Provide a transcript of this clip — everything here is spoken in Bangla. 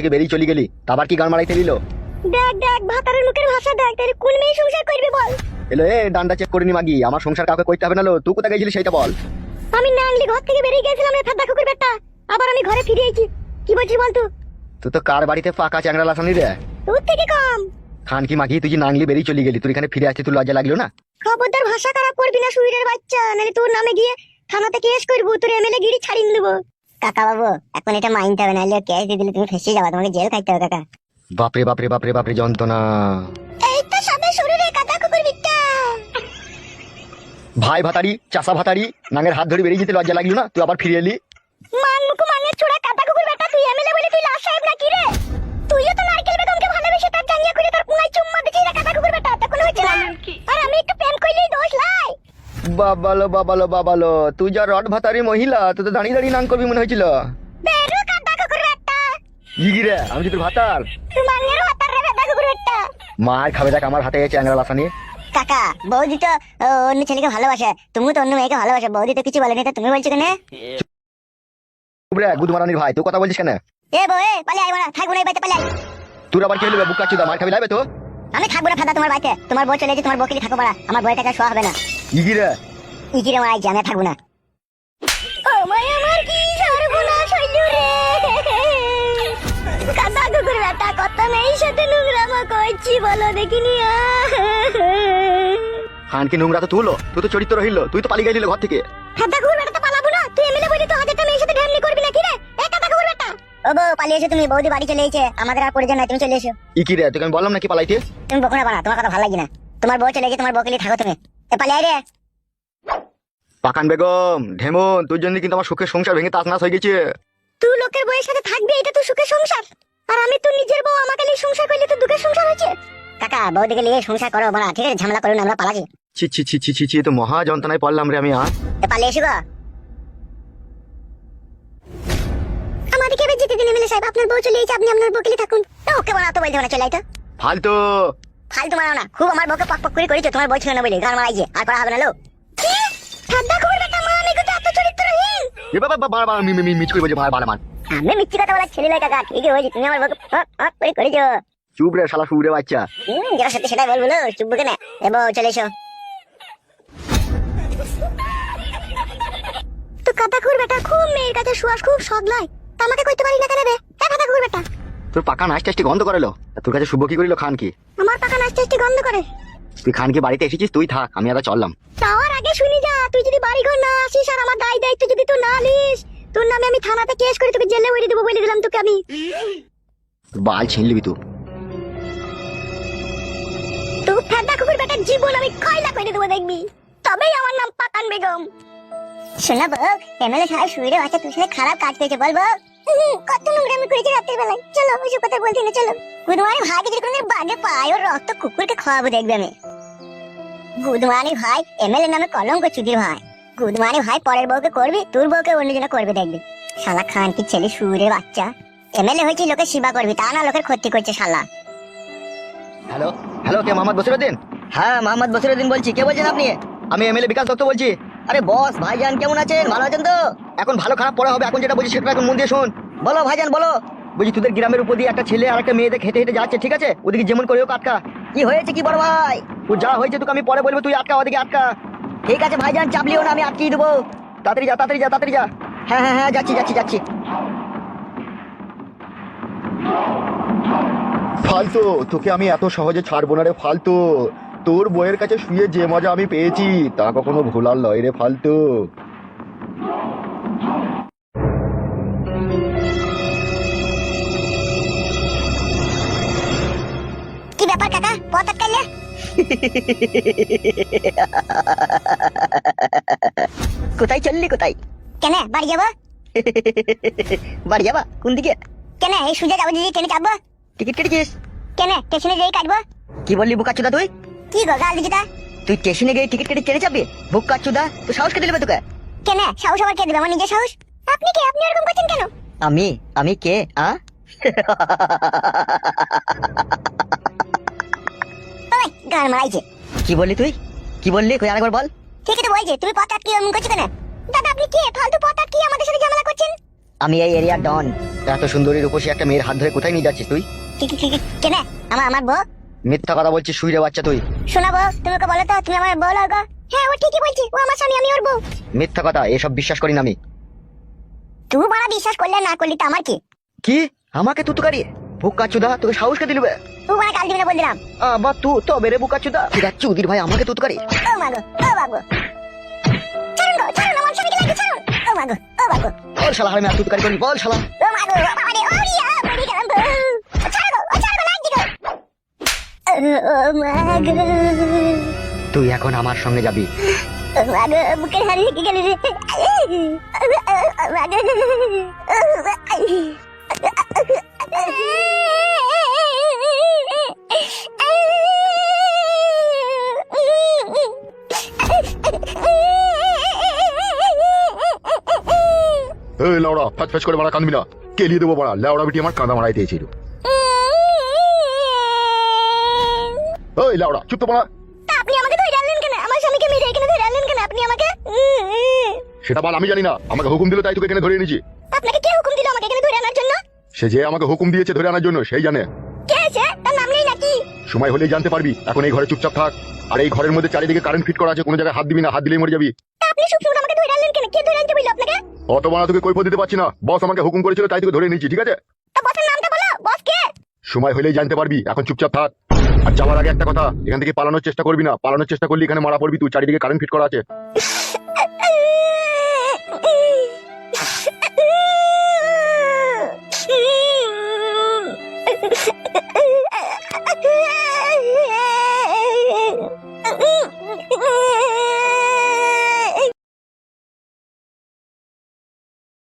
থেকে বেরিয়ে চলে গেলি। আবার কি গান মারাইতে দিল? দেখ দেখ ভাতারের মুখের ভাষা দেখ তাহলে কোন মেয়ে সংসার করবি বল? এলো এ ডান্ডা চেক করে নি মাগি আমার সংসার কাউকে করতে হবে না লো তুই কোথায় গেছিলি সেটা বল। আমি নাংলি ঘর থেকে বেরিয়ে গেছিলাম রে ফেদা কুকুর বেটা। আবার আমি ঘরে ফিরে এসেছি কি বলছিস বল তুই? তুই তো কার বাড়িতে পাকা চ্যাংরা লাসানি রে? তোর থেকে কম। খান কি মাগি তুই যে নাংলি বেরিয়ে চলে গেলি তুই এখানে ফিরে আসতে তুই লজ্জা লাগল না? খবরদার ভাষা খারাপ করবি না সুইরের বাচ্চা। নাহলে তোর নামে গিয়ে থানাতে কেস করব তোর এমএলএ গিরি ছাড়িয়ে দেবো। কাকা বাবু এখন এটা মাইনতে হবে নাহলে কেস দিয়ে দিলে তুমি ফেসে যাবে তোমাকে জেল খাইতে হবে কাকা। বাপরে বাপরে বাপরে বাপরে যন্ত্রণা। এই তো সবে শুরু রে কাকা কুকুর বিট্টা ভাই ভাতারি চাষা ভাতারি নাঙের হাত ধরে বেরিয়ে যেতে লজ্জা লাগল না? তুই আবার ফিরে এলি? মান মুকু মানের চোরা কাকা কুকুর বেটা তুই এমএলএ বলে তুই লাশ সাহেব নাকি রে? তুইও তো নারকেল বেগমকে ভালোবেসে তার জাঙ্গিয়া করে তার পুঙ্গায় চুম্মা দিছিস রে কাকা কুকুর বেটা তখন না। আর আমি একটু প্রেম করলেই দোষ লাই বাবালো বাবালো বাবালো। তুই যা রড ভাতারি মহিলা তুই তো দাঁড়িয়ে দাঁড়িয়ে নাং করবি মনে হয়েছিল। বেরু কাকা কুকুর বেটা ইগি রে? আমি যে তোর ভাতার। তুই মার খাবে দেখ আমার হাতে চ্যাংরা লাসানি। কাকা বৌদি তো অন্য ছেলেকে ভালোবাসে। তুমি তো অন্য মেয়েকে ভালোবাসে। বৌদি তো কিছু বলেনি তো তুমি বলছো কেন? ভাই তুই কথা বলছিস কেন? এ বউ এ পালিয়ে আই মারা থাকব না এই বাড়িতে পালিয়ে আই তোর আবার কি বুক কাচ্ছি মার খাবি লাগবে তো? আমি থাকব না ফাদা তোমার বাড়িতে। তোমার বউ চলে গেছে তোমার বউকে থাকো মারা। আমার বউয়ের টাকা শোয়া হবে না। ইগি রে ইকিরে মারাই আমি থাকব না। ও মাই আমার কি সর্বনাশ হইল রে? কাদা কুকুর বেটা কত মেয়ের সাথে নোংরামা করছি বলো দেখিনি খানকে নোংরা তো তুলো? তুই তো চরিত্র রহিল তুই তো পালিয়ে গেলি ঘর থেকে। কাদা কুকুর বেটা তো পালাবো না তুই এমএলএ বলি তো হাজারটা মেয়ের সাথে করবি নাকি রে? এ কাদা কুকুর বেটা। ও বউ পালিয়ে তুমি বৌদি বাড়ি চলে এসেছে আমাদের আর প্রয়োজন নাই তুমি চলে এসো। ইকি রে তোকে আমি বললাম নাকি পালাইতে? তুমি বকনা বানা তোমার কথা ভালো লাগে না। তোমার বউ চলে গেছে তোমার বউকে নিয়ে থাকো তুমি। এ রে। পাকান বেগম ঢেমন তোর জন্য কিন্তু আমার সুখের সংসার ভেঙে তাসনাস হয়ে গেছে। তুই লোকের বউয়ের সাথে থাকবি এটা তো সুখের সংসার। আর আমি তো নিজের বউ আমাকে নিয়ে সংসার করলে তো দুঃখের সংসার হয়েছে। কাকা বউদিকে নিয়ে সংসার করো বাড়া ঠিক আছে? ঝামেলা করুন আমরা পালাছি। ছি ছি ছি ছি ছি ছি তো মহা যন্ত্রণায় পড়লাম রে আমি আর এ পালিয়ে এসো গো। আমাদেরকে এবার যেতে দিন এমএলএ সাহেব আপনার বউ চলে এসেছে আপনি আপনার বউকে নিয়ে থাকুন। না ওকে বানা তো বলতে না চলে আয় তো। ফালতু। ফালতু মারাও না খুব আমার বউকে পক পক করে করেছ তোমার বউ ছিল না বলে গান মারাইছে আর করা হবে না লো এ বাবা বাবা বাবা মি মি মি মিচ করে বলছে ভাই বাড়ামান আমি কথা বলা ছেলে নয় কাকা ঠিকই হয়েছে তুমি আমার বউকে পক পক করে করেছ। চুপ রে শালা শুরে বাচ্চা। হুম যেটা সত্যি সেটাই বলব লো, চুপ কেন এবার চলে এসো। তো কথা খুর বেটা খুব মেয়ের কাছে সুয়াস খুব সদলায়। তা আমাকে কইতে পারি না কেন রে? এ কথা খুর বেটা। তোর পাকা নাচ টাচটি গন্ধ করেলো? তোর কাছে শুভ কি করিল খান কি? আমার পাকা গন্ধ করে। তুই খান কি বাড়িতে এসেছিস তুই থাক আমি আদা চললাম। যাওয়ার আগে শুনি যা তুই যদি বাড়ি ঘর না আসিস আর আমার দায় দায়িত্ব যদি তুই না নিস তোর নামে আমি থানাতে কেস করে তোকে জেলে উড়িয়ে দেবো বলে দিলাম তোকে আমি। বাল ছিনলিবি তুই তুই ফেদা কুকুর বেটার জীবন আমি কয়লা করে দেবো দেখবি। তবেই আমার নাম পাতান বেগম। শোনা বউ এমএলএ সাহেব শুয়ে আছে তুই সাথে খারাপ কাজ করেছে বল হুম, কত নোংরামি করেছে রাতের বেলায় চলো ওইসব কথা বলতে না চলো। গুদমানি ভাইকে যদি কোনদিন বাগে পায় ওর রক্ত কুকুরকে খাওয়াবো দেখবে আমি। গুদমানি ভাই, এমএলএ নামে কলঙ্ক চুদির ভাই। গুদমানি ভাই পরের বউকে করবি, তোর বউকে অন্যজনে করবে দেখবি। শালা খান কি ছেলে, সুরে বাচ্চা। এমএলএ হয়েছে লোকের সেবা করবি, তা না লোকের ক্ষতি করছে শালা। হ্যালো হ্যালো, কে মোহাম্মদ বসিরউদ্দিন হ্যাঁ মোহাম্মদ বসিরুদ্দিন বলছি, কে বলছেন আপনি? আমি এমএলএ বিকাশ দত্ত বলছি। আরে বস, ভাইজান কেমন আছেন? ভালো আছেন তো? এখন ভালো খারাপ পড়া হবে, এখন যেটা বলছি সেটা এখন মন দিয়ে শুন বলো ভাইজান, বলো। বলছি তোদের গ্রামের উপর দিয়ে একটা ছেলে আর একটা মেয়েদের হেঁটে হেঁটে যাচ্ছে, ঠিক আছে? ওদিকে যেমন করে হোক আটকা। কি হয়েছে কি বড় ভাই? ও যা হয়েছে তোকে আমি পরে বলব তুই আটকা ওদিকে আটকা। ঠিক আছে ভাইজান চাপলিও না আমি আটকিয়ে দেবো। তাড়াতাড়ি যা তাড়াতাড়ি যা তাড়াতাড়ি যা। হ্যাঁ হ্যাঁ হ্যাঁ যাচ্ছি যাচ্ছি যাচ্ছি। ফালতু তোকে আমি এত সহজে ছাড়বো না রে ফালতু। তোর বইয়ের কাছে শুয়ে যে মজা আমি পেয়েছি তা কখনো ভোলার লয় রে ফালতু। কি ব্যাপার কাকা? পথ আটকাইলে? কোথায় চললি কোথায়? কেন বাড়ি যাব? বাড়ি যাবা? কোন দিকে? কেন এই সুজা যাব দিদি ট্রেনে চাপবো? টিকিট কেটেছিস কেন স্টেশনে যেই কাটবো? কি বললি বুকাচ্ছুদা তুই? কি গো গাল দিজিটা তুই স্টেশনে গিয়ে টিকিট কেটে ট্রেনে চাপবি? চুদা তুই সাহস কেটে দেবে তোকে? কেন সাহস আবার কে দেবে? আমার নিজের সাহস? আপনি কে? আপনি এরকম করছেন কেন? আমি? আমি কে? আ? মারাইছে। কি বললি তুই? কি বললি? আরেকবার বল। বলছে তুমি পথ আটকে এমন করছ কেন? দাদা আপনি কে? ফালতু পথ আটকে আমাদের সাথে ঝামেলা করছেন? আমি এই এরিয়ার ডন। এত সুন্দরী রূপসী একটা মেয়ের হাত ধরে কোথায় নিয়ে যাচ্ছিস তুই? কেনে? আমার আমার বউ? মিথ্যা কথা বলছিস শুই রে বাচ্চা তুই। শোনা বউ তুমি ওকে বলো তো তুমি আমার বউ লাগো? হ্যাঁ ও ঠিকই বলছি ও আমার স্বামী আমি ওর বউ। মিথ্যা কথা এসব বিশ্বাস করি না আমি। তুই মারা বিশ্বাস করলে না করলি তো আমার কি? কি? আমাকে তুতুকারি বুকা চুদা তোকে সাহসকে দিলবে? তুই মানে কাল দিবি না বলে দিলাম আবার তু তবে রে বুকা চুদা চুদির ভাই আমাকে তুতুকারি ও মাগো ও বাগো ছাড়ুন গো ছাড়ুন আমার স্বামীকে লাগবে ছাড়ুন। ও মাগো ও বাগো বল শালা হারামি আর তুতুকারি করি বল শালা। ও মাগো বাবা রে ও রিয়া মরি তো ও গো ও ছাড়ো লাগছি গো ও মাগো তুই এখন আমার সঙ্গে যাবি। ও মাগো বুকের হাড়ি লেগে গেল রে। মাগো এই লাউড়া ফ্যাচ ফ্যাচ করে মারা কাঁদবি না। কেলিয়ে দেবো পাড়া লাউড়া বিটি আমার কাঁদা মারাই দিয়েছিল। ওই লাউড়া চুপ তো পাড়া আপনি আমাকে ধরে আনলেন কেন? আমার স্বামীকে মেরে এখানে ধরে আনলেন কেন? আপনি আমাকে সেটা বল আমি জানি না। আমাকে হুকুম দিল তাই তোকে এখানে ধরে এনেছি। আপনাকে কে হুকুম দিল আমাকে এখানে ধরে আনার জন্য? সে যে আমাকে হুকুম দিয়েছে ধরে আনার জন্য সেই জানে। কে আছে তার নাম নেই নাকি? সময় হলেই জানতে পারবি। এখন এই ঘরে চুপচাপ থাক। আর এই ঘরের মধ্যে চারিদিকে কারেন্ট ফিট করা আছে কোনো জায়গায় হাত দিবি না হাত দিলেই মরে যাবি। আপনি সব সময় আমাকে ধরে আনলেন কেন? কে ধরে আনতে বলল আপনাকে? অত বানা তোকে কৈফত দিতে পারছি না। বস আমাকে হুকুম করেছিল তাই তোকে ধরে নিয়েছি ঠিক আছে? তা বসের নামটা বলো বস কে? সময় হলেই জানতে পারবি এখন চুপচাপ থাক। আর যাওয়ার আগে একটা কথা এখান থেকে পালানোর চেষ্টা করবি না। পালানোর চেষ্টা করলে এখানে মারা পড়বি তুই চারিদিকে কারেন্ট ফিট করা আছে।